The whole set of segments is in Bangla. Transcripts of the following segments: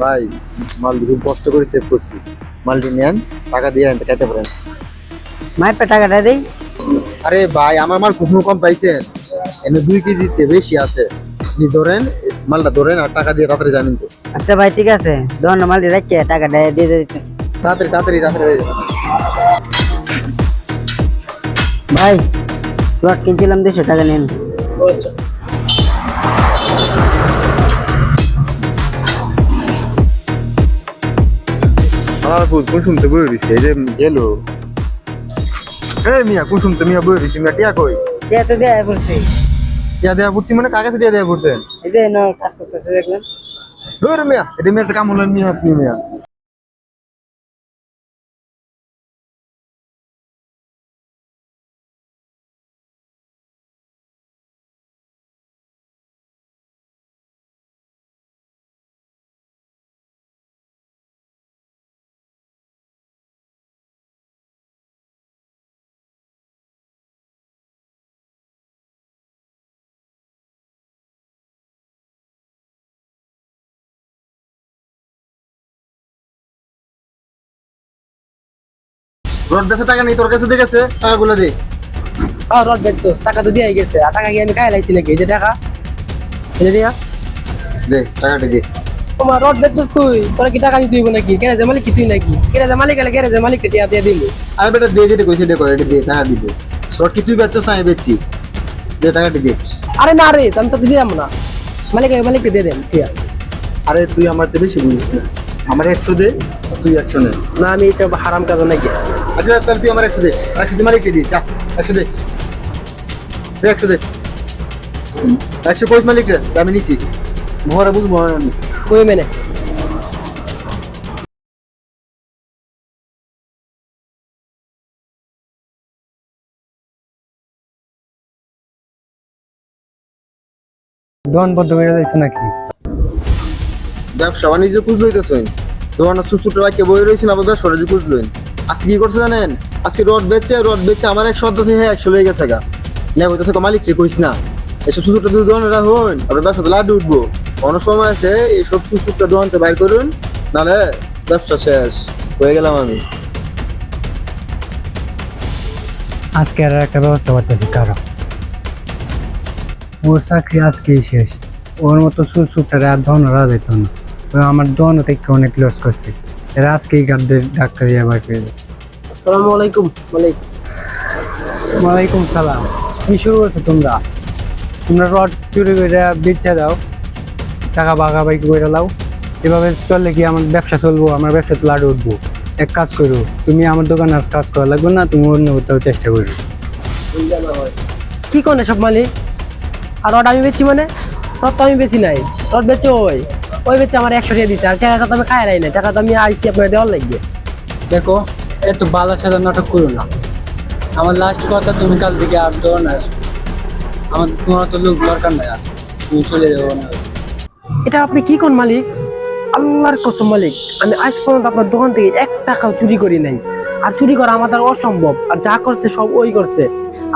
ভাই মালটি খুব কষ্ট করে সেভ করছি। মালটি নেন টাকা দিয়ে আনতে কেটে পড়েন মায়ের পে টাকাটা দেই। আরে ভাই আমার মাল কুসুম কম পাইছেন। এনে দুই কেজির চেয়ে বেশি আছে। আপনি ধরেন মালটা ধরেন আর টাকা দিয়ে তাড়াতাড়ি জানেন তো। আচ্ছা ভাই ঠিক আছে। দোকান মালটি রেখে টাকাটা দিয়ে দিতেছি। তাড়াতাড়ি তাড়াতাড়ি তাড়াতাড়ি। ভাই প্লট কিনছিলাম দুশো টাকা নিন। আমার পুত শুনতে বই রইছে এই যে গেলো। এই মিয়া কোন শুনতে মিয়া বই রইছে মিয়া টিয়া কই? টিয়া তো দেয়া পড়ছে। টিয়া দেয়া পড়ছি মানে কাকে টিয়া দেয়া পড়ছে? এই যে কাজ করতেছে দেখলেন ধর মিয়া এটা মিয়া একটা কাম হলেন মিয়া আপনি মিয়া। রড বেচা টাকা নেই তোর কাছে দেখেছে? টাকাগুলো দে। আর রড বেচছস টাকা তো দিয়ে গেছে। আর টাকা কি আমি খাই লাইছি নাকি? এই যে টাকা। এই যে দিয়া। দে টাকাটা দে। তোমার রড বেচছস তুই? তোরা কি টাকা হইব নাকি? গ্যারেজে মালিক কি তুই নাকি? গ্যারেজে মালিক গেলে গ্যারেজে মালিক টিয়া দিয়ে দিল আরে বেটা দে যেটা কইছে এটা করে দে টাকা দিবে। রড কি তুই বেচছিস না আমি বেচছি। দে টাকাটা দে। আরে না রে আমি তো দিলাম না। মালিক মালিককে দিয়ে দেন আছে আরে তুই আমার থেকে বেশি বুঝিস না। আমার একশো দে তুই একশো নে। না আমি এটা হারাম কাজ নাকি? আচ্ছা তাহলে তুই আমার একশো দে একশো দে মালিককে দি যা একশো দে একশো দে একশো কইস মালিক রে আমি নিছি। ঘরে বুঝব না আমি। কই মেনে। দোকান বন্ধ করে দিয়েছে নাকি? ব্যবসা বাণিজ্য কুজ লইতেছেন দোকানে সুসুটো রাখতে বই রয়েছেন আবার ব্যবসা বাণিজ্য কুজ লইন আজকে কি করছে জানেন? আজকে রড বেচছে রড বেচছে, আমার এক সদ্য থেকে একশো লয়ে গেছে গা। নেব তো মালিক রে, কইস না। এসব সুসুটো দুই দোকানে রাখুন আপনার ব্যবসাতে লাড্ডু উঠবো। কোনো সময় আছে এইসব সুসুটটা দোকানতে বাইর করুন নাহলে ব্যবসা শেষ। হয়ে গেলাম আমি। আজকে আর একটা ব্যবস্থা করতেছি, কারও। ওর চাকরি আজকেই শেষ। ওর মতো সুরটা আর ধন ওরা যেত না। আমার দন থেকে অনেক লস করছে। এরা আজকেই গাদ্দের ডাক্তার আবার পেয়ে আসসালামু আলাইকুম মালিক। ওয়ালাইকুম সালাম। কি শুরু করছ তোমরা? তোমরা রড চুরি করে বেচে দাও টাকা বাগাবাগি করে দাও এভাবে চললে কি আমার ব্যবসা চলবো? আমার ব্যবসা তো লাড়ু উঠবো। এক কাজ করো তুমি আমার দোকানে আর কাজ করা লাগবে না তুমি অন্য কোথাও চেষ্টা করো। কি কোন সব মালিক? আর রড আমি বেচছি মানে? রড তো আমি বেচি নাই রড বেচে ওই। ওই বেচে আমার একশো টাকা দিচ্ছে আর টাকা তো আমি খায় নাই না টাকা তো আমি আইসি আপনার দেওয়ার লাগবে। দেখো এত বালার সাথে নাটক করো না। আমার লাস্ট কথা তুমি কাল থেকে আর তো না। আমার তোমার তো লোক দরকার নাই আর তুমি চলে যাব না। এটা আপনি কি কোন মালিক? আল্লাহর কসম মালিক আমি আজ পর্যন্ত আপনার দোকান থেকে এক টাকাও চুরি করি নাই। আর চুরি করা আমাদের অসম্ভব আর যা করছে সব ওই করছে।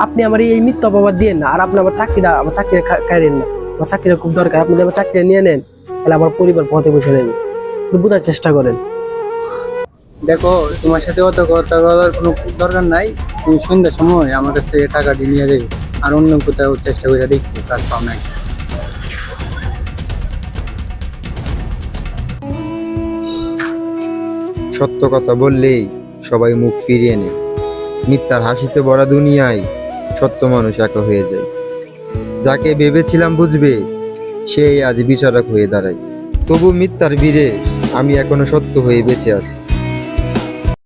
আপনি আমার এই মিথ্যা অপবাদ দিয়ে না আর আপনি আমার চাকরিটা আমার চাকরিটা খাইলেন না। আমার চাকরিটা খুব দরকার আপনি আমার চাকরিটা নিয়ে নেন তাহলে আমার পরিবার পথে বসে একটু বোঝার চেষ্টা করেন। দেখো তোমার সাথে অত কথা বলার কোনো দরকার নাই। তুমি সন্ধ্যার সময় আমার কাছ থেকে টাকাটি নিয়ে যাবে। আর অন্য কোথাও চেষ্টা করে দেখব কাজ পাও নাই। সত্য কথা বললেই সবাই মুখ ফিরিয়ে নেয়। মিথ্যার হাসিতে ভরা দুনিয়ায় সত্য মানুষ একা হয়ে যায়। যাকে ভেবেছিলাম বুঝবে সেই আজ বিচারক হয়ে দাঁড়ায় তবু মিথ্যার বীরে আমি এখনও সত্য হয়ে বেঁচে আছি।